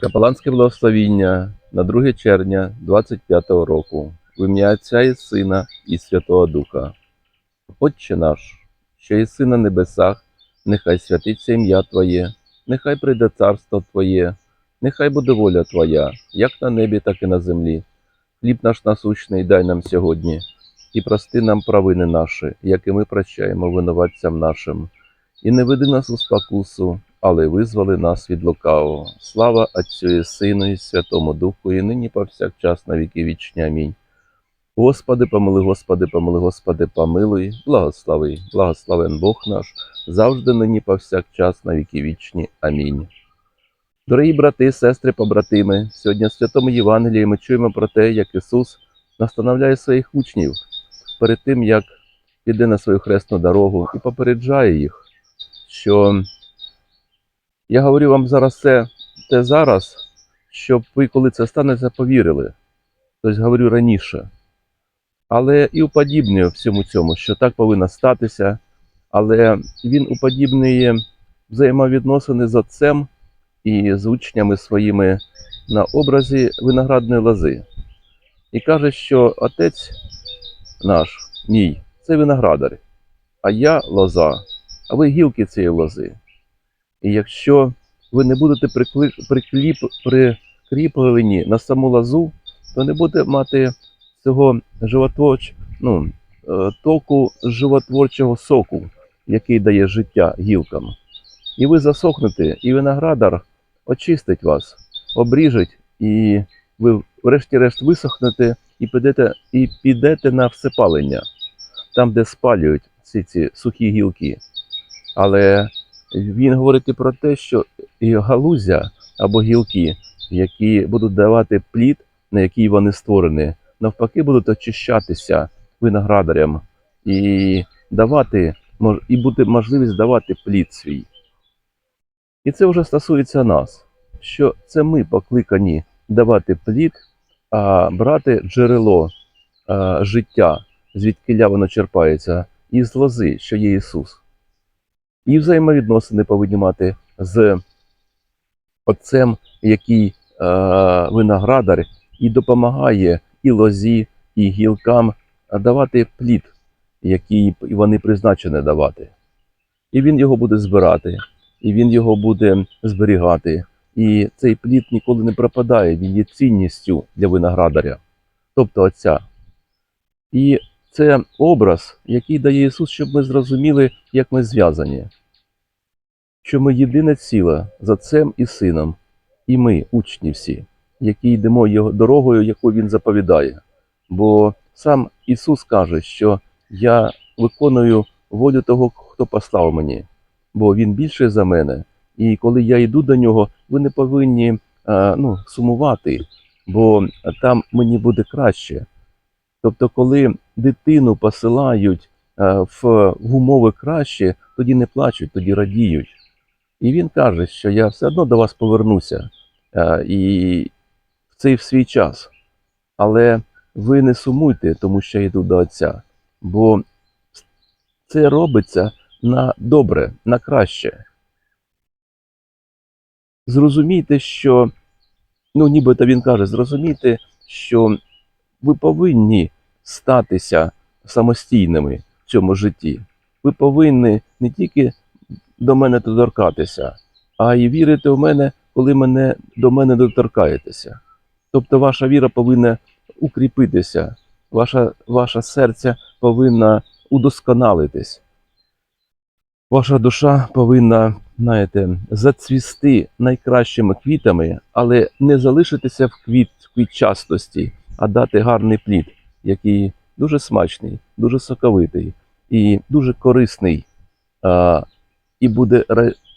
Капеланське благословіння на 2 червня 25 року в ім'я Отця і Сина і Святого Духа. Отче наш, що єси на небесах, нехай святиться ім'я Твоє, нехай прийде царство Твоє, нехай буде воля Твоя, як на небі, так і на землі. Хліб наш насущний дай нам сьогодні, і прости нам провини наші, як і ми прощаємо винуватцям нашим. І не веди нас у спокусу, але визволи нас від лукавого. Слава Отцю і Сину і Святому Духу, і нині повсякчас на віки вічні. Амінь. Господи, помили, Господи, помили, Господи, помилуй, благослови, благословен Бог наш, завжди нині повсякчас на віки вічні. Амінь. Дорогі брати, сестри, побратими, сьогодні в Святому Євангелії ми чуємо про те, як Ісус настановляє своїх учнів перед тим, як піде на свою хресну дорогу і попереджає їх, що я говорю вам зараз це, те зараз, щоб ви, коли це станеться, повірили. Тобто говорю раніше. Але і уподібнює всьому цьому, що так повинно статися, але він уподібнює взаємовідносини з отцем і з учнями своїми на образі виноградної лози. І каже, що отець наш, мій, це виноградар, а я лоза, а ви гілки цієї лози. І якщо ви не будете прикліп, прикріплені на саму лозу, то не буде мати цього животворч, ну, е, току животворчого соку, який дає життя гілкам. І ви засохнете, і виноградар очистить вас, обріжить, і ви врешті-решт висохнете і підете, і підете на всепалення, там, де спалюють ці, ці сухі гілки. Але він говорить про те, що галузя або гілки, які будуть давати плід, на який вони створені, навпаки, будуть очищатися виноградарям і давати, і буде можливість давати плід свій. І це вже стосується нас, що це ми покликані давати плід, а брати джерело життя, звідкиля воно черпається, із лози, що є Ісус. І взаємовідносини повинні мати з Отцем, який е, виноградар і допомагає і лозі, і гілкам давати плід, який вони призначені давати. І він його буде збирати, і він його буде зберігати. І цей плід ніколи не пропадає, він є цінністю для виноградаря, тобто Отця. І це образ, який дає Ісус, щоб ми зрозуміли, як ми зв'язані. Що ми єдине ціле з Отцем і Сином, і ми, учні всі, які йдемо його дорогою, яку Він заповідає. Бо сам Ісус каже, що я виконую волю того, хто послав мені, бо Він більший за мене. І коли я йду до нього, ви не повинні ну, сумувати, бо там мені буде краще. Тобто, коли дитину посилають в, в умови краще, тоді не плачуть, тоді радіють. І він каже, що я все одно до вас повернуся і в цей в свій час. Але ви не сумуйте, тому що я йду до Отця, бо це робиться на добре, на краще. Зрозумійте, що, ну нібито він каже, зрозумійте, що ви повинні статися самостійними в цьому житті. Ви повинні не тільки до мене доторкатися, а й вірити в мене, коли мене до мене доторкаєтеся. Тобто ваша віра повинна укріпитися, ваше, ваше серце повинна удосконалитись. Ваша душа повинна, знаєте, зацвісти найкращими квітами, але не залишитися в квіт, в квітчастості, а дати гарний плід, який дуже смачний, дуже соковитий і дуже корисний. А, і буде,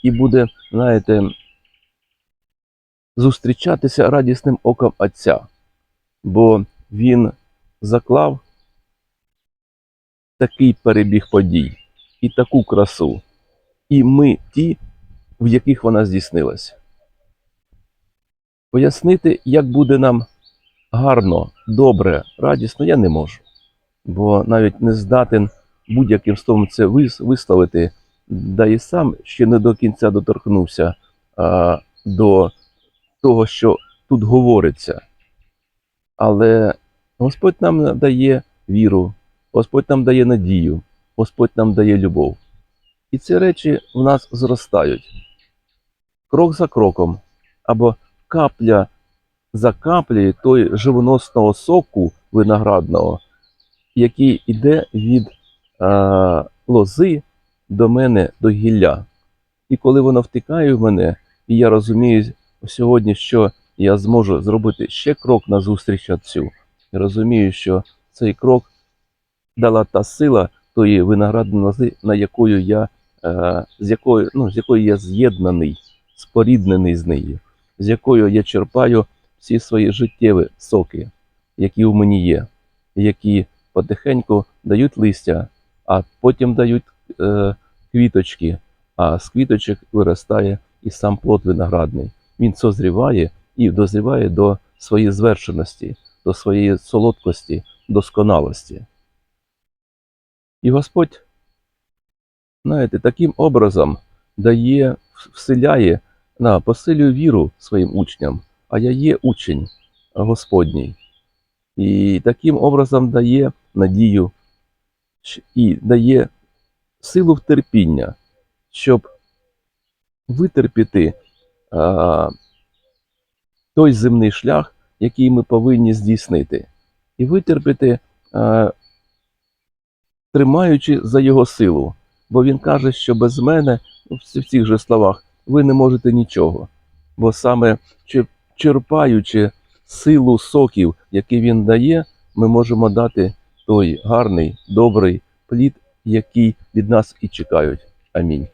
і буде, знаєте, зустрічатися радісним оком Отця, бо він заклав такий перебіг подій і таку красу, і ми ті, в яких вона здійснилася. Пояснити, як буде нам гарно, добре, радісно, я не можу, бо навіть не здатен будь-яким словом це вис- висловити, да і сам ще не до кінця доторкнувся а, до того, що тут говориться. Але Господь нам дає віру, Господь нам дає надію, Господь нам дає любов. І ці речі в нас зростають крок за кроком, або капля за каплею той живоносного соку виноградного, який йде від е, лози до мене до гілля. І коли воно втикає в мене, і я розумію сьогодні, що я зможу зробити ще крок назустріч Отцю, і розумію, що цей крок дала та сила тої виноградної лози, на якою я, е, з якою, ну, з якою я з'єднаний, споріднений з нею, з якою я черпаю всі свої життєві соки, які у мені є, які потихеньку дають листя, а потім дають е, квіточки, а з квіточок виростає і сам плод виноградний. Він созріває і дозріває до своєї звершеності, до своєї солодкості, досконалості. І Господь, знаєте, таким образом дає, вселяє, на, посилює віру своїм учням, а я є учень Господній. І таким образом дає надію і дає силу терпіння, щоб витерпіти а, той земний шлях, який ми повинні здійснити, і витерпіти, а, тримаючи за його силу. Бо він каже, що без мене, ну, в цих же словах, ви не можете нічого. Бо саме черпаючи силу соків, які він дає, ми можемо дати той гарний, добрий плід, який від нас і чекають. Амінь.